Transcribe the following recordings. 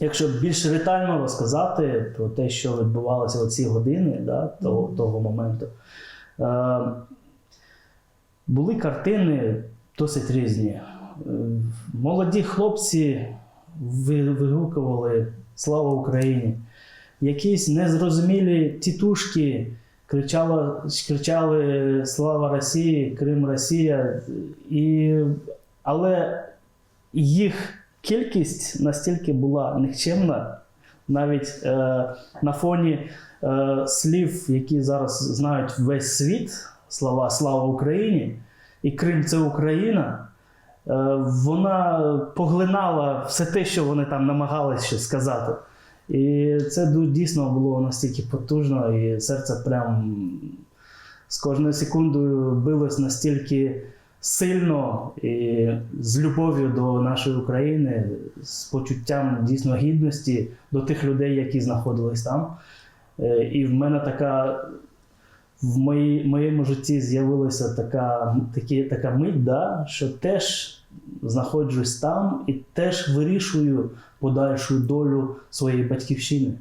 якщо більш ретально розказати про те, що відбувалося в ці години да, того, того моменту, е, були картини досить різні. Е, Молоді хлопці вигукували Слава Україні! Якісь незрозумілі тітушки кричали, кричали Слава Росії, Крим Росія. І, але їх кількість настільки була нікчемна, навіть е, на фоні е, слів, які зараз знають весь світ, слова Слава Україні і Крим це Україна. е, Вона поглинала все те, що вони там намагалися сказати. І це дійсно було настільки потужно, і серце прям з кожною секундою билось настільки сильно і з любов'ю до нашої України, з почуттям дійсно гідності до тих людей, які знаходились там. Е, І в мене така. В моїй, моєму житті з'явилася така, такі, така мить, да, що теж знаходжусь там і теж вирішую подальшу долю своєї батьківщини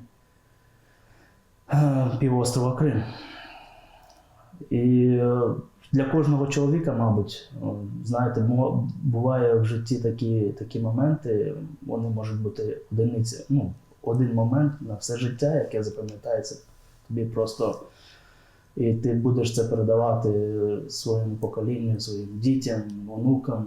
е, півострова Крим. І е, для кожного чоловіка, мабуть, знаєте, буває в житті такі, такі моменти, вони можуть бути одиниці, ну, один момент на все життя, яке запам'ятається тобі просто. І ти будеш це передавати своєму поколінню, своїм дітям, онукам.